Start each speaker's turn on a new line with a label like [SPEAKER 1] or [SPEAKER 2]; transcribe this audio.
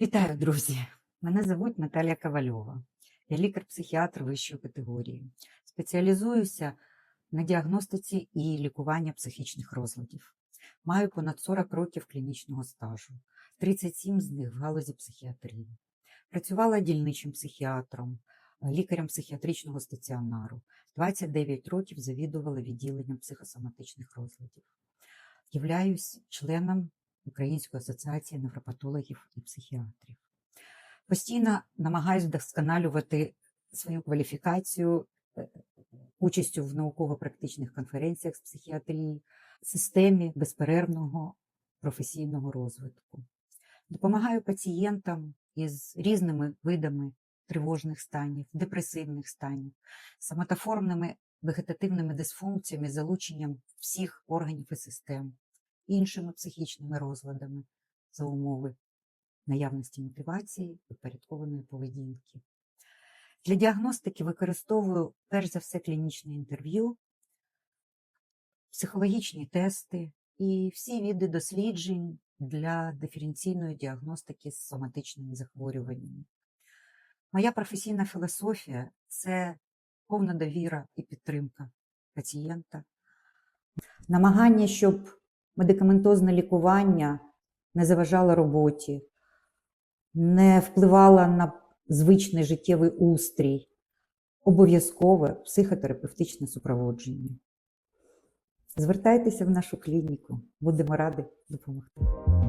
[SPEAKER 1] Вітаю, друзі! Мене звуть Наталія Ковальова. Я лікар-психіатр вищої категорії. Спеціалізуюся на діагностиці і лікуванні психічних розладів. Маю понад 40 років клінічного стажу, 37 з них в галузі психіатрії. Працювала дільничим психіатром, лікарем психіатричного стаціонару. 29 років завідувала відділенням психосоматичних розладів. Являюсь членом Української асоціації невропатологів і психіатрів. Постійно намагаюся вдосконалювати свою кваліфікацію е, участю в науково-практичних конференціях з психіатрії, системі безперервного професійного розвитку. Допомагаю пацієнтам із різними видами тривожних станів, депресивних станів, самотоформними вегетативними дисфункціями, залученням всіх органів і систем, іншими психічними розладами за умови наявності мотивації і порядкованої поведінки. Для діагностики використовую перш за все клінічне інтерв'ю, психологічні тести і всі види досліджень для диференційної діагностики з соматичними захворюваннями. Моя професійна філософія це повна довіра і підтримка пацієнта, намагання, щоб медикаментозне лікування не заважало роботі, не впливало на звичний життєвий устрій, обов'язкове психотерапевтичне супроводження. Звертайтеся в нашу клініку, будемо раді допомогти.